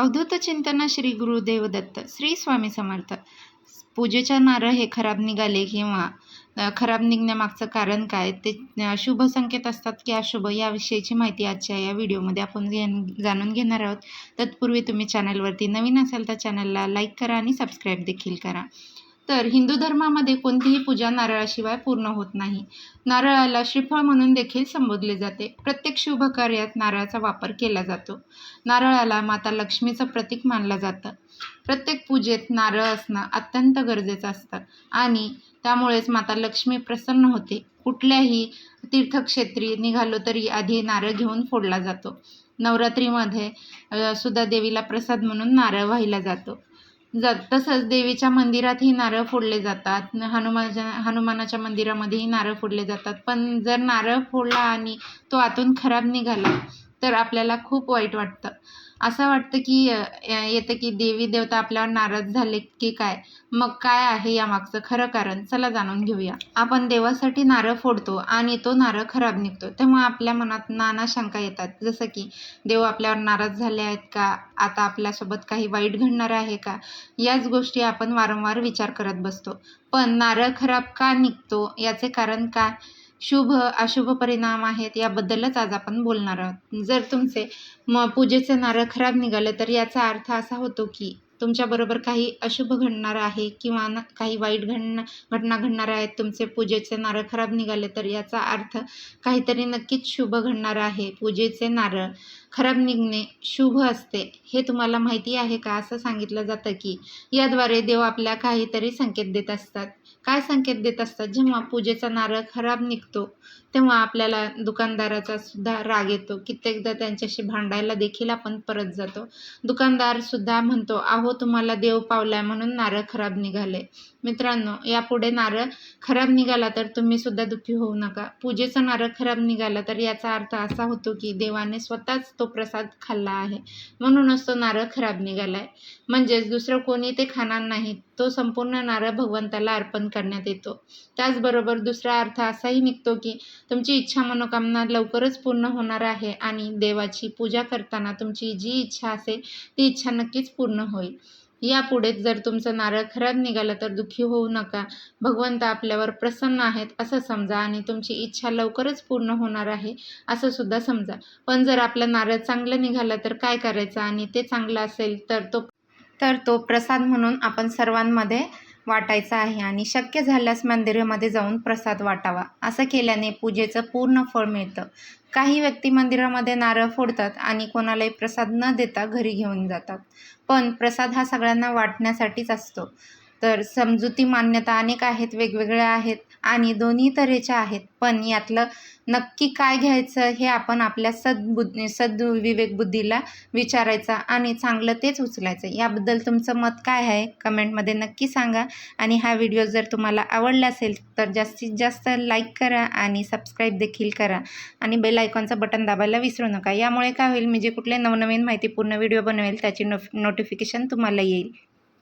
अवधूत चिंतन श्री गुरुदेव दत्त श्री स्वामी समर्थ. पूजेच्या नारळ हे खराब निघाले किंवा खराब निघण्यामागचं कारण काय? ते शुभ संकेत असतात की अशुभ याविषयीची माहिती आजच्या या व्हिडिओमध्ये आपण घेण- जाणून घेणार आहोत. तत्पूर्वी तुम्ही चॅनलवरती नवीन असाल तर चॅनलला लाईक करा आणि सबस्क्राईब देखील करा. तर हिंदू धर्मामध्ये कोणतीही पूजा नारळाशिवाय पूर्ण होत नाही. नारळाला श्रीफळ म्हणून देखील संबोधले जाते. प्रत्येक शुभ कार्यात नारळाचा वापर केला जातो. नारळाला माता लक्ष्मीचं प्रतीक मानलं जातं. प्रत्येक पूजेत नारळ असणं अत्यंत गरजेचं असतं आणि त्यामुळेच माता लक्ष्मी प्रसन्न होते. कुठल्याही तीर्थक्षेत्री निघालो तरी आधी नारळ घेऊन फोडला जातो. नवरात्रीमध्ये सुद्धा देवीला प्रसाद म्हणून नारळ वाहिला जातो. ज तसंच देवीच्या मंदिरातही नारळ फोडले जातात हनुमानाच्या हनुमानाच्या मंदिरामध्येही नारळ फोडले जातात. पण जर नारळ फोडला आणि तो आतून खराब निघाला तर आपल्याला खूप वाईट वाटतं. असं वाटतं की येतं की देवी देवता आपल्यावर नाराज झाले की काय? मग काय आहे यामागचं खरं कारण? चला जाणून घेऊया. आपण देवासाठी नारळ फोडतो आणि तो नारळ खराब निघतो. तेव्हा आपल्या मनात नाना शंका येतात. जसं की देव आपल्यावर नाराज झाले आहेत का? आता आपल्यासोबत काही वाईट घडणार आहे का? याच गोष्टी आपण वारंवार विचार करत बसतो. पण नारळ खराब का निघतो? याचे कारण काय? शुभ अशुभ परिणाम आहेत याबद्दलच आज आपण बोलणार आहोत. जर तुमचे म पूजेचे नारळ खराब निघाले तर याचा अर्थ असा होतो की तुमच्याबरोबर काही अशुभ घडणार आहे किंवा न काही वाईट घडणं घटना घडणार आहेत तुमचे पूजेचे नारळ खराब निघाले तर याचा अर्थ काहीतरी नक्कीच शुभ घडणार आहे. पूजेचे नारळ खराब निघणे शुभ असते. हे तुम्हाला माहिती आहे का? असं सांगितलं जातं की याद्वारे देव आपल्या काहीतरी संकेत देत असतात. काय संकेत देत असतात? जेव्हा पूजेचा नारळ खराब निघतो तेव्हा आपल्याला दुकानदाराचा सुद्धा राग येतो. कित्येकदा त्यांच्याशी भांडायला देखील आपण परत जातो. दुकानदार सुद्धा म्हणतो अहो तुम्हाला देव पावलाय म्हणून नारळ खराब निघाले. मित्रांनो यापुढे नारळ खराब निघाला तर तुम्ही सुद्धा दुःखी होऊ नका. पूजेचा नारळ खराब निघाला तर याचा अर्थ असा होतो की देवाने स्वतःच तो प्रसाद खाल्ला आहे. म्हणूनच तो नारळ खराब निघालाय. म्हणजेच दुसरं कोणी ते खाणार नाही. तो संपूर्ण नारळ भगवंताला अर्पण करण्यात येतो. त्याचबरोबर दुसरा अर्थ असाही निघतो की तुमची इच्छा मनोकामना लवकरच पूर्ण होणार आहे आणि देवाची पूजा करताना तुमची जी इच्छा असेल ती इच्छा नक्कीच पूर्ण होईल. यापुढे जर तुमचं नारळ खराब निघालं तर दुःखी होऊ नका. भगवंत आपल्यावर प्रसन्न आहेत असं समजा आणि तुमची इच्छा लवकरच पूर्ण होणार आहे असं सुद्धा समजा. पण जर आपलं नारळ चांगलं निघालं तर काय करायचं आणि ते चांगलं असेल तर तो तर तो प्रसाद म्हणून आपण सर्वांमध्ये वाटायचा आहे आणि शक्य झाल्यास मंदिरामध्ये जाऊन प्रसाद वाटावा. असं केल्याने पूजेचं पूर्ण फळ मिळतं. काही व्यक्ती मंदिरामध्ये नारळ फोडतात आणि कोणालाही प्रसाद न देता घरी घेऊन जातात. पण प्रसाद हा सगळ्यांना वाटण्यासाठीच असतो. तर समजुती मान्यता अनेक आहेत वेगवेगळ्या आहेत आणि दोन्ही तऱ्हेच्या आहेत. पण यातलं नक्की काय घ्यायचं हे आपण आपल्या सद्बुद्धी सद्विवेक बुद्धीला विचारायचं आणि चांगलं तेच उचलायचं. याबद्दल तुमचं मत काय आहे? कमेंटमध्ये नक्की सांगा. आणि हा व्हिडिओ जर तुम्हाला आवडला असेल तर जास्तीत जास्त लाईक करा आणि सबस्क्राईब देखील करा. आणि बेल आयकॉनचं बटन दाबायला विसरू नका. यामुळे काय होईल? मी जे कुठले नवनवीन माहितीपूर्ण व्हिडिओ बनवेल त्याची नो नोटिफिकेशन तुम्हाला येईल.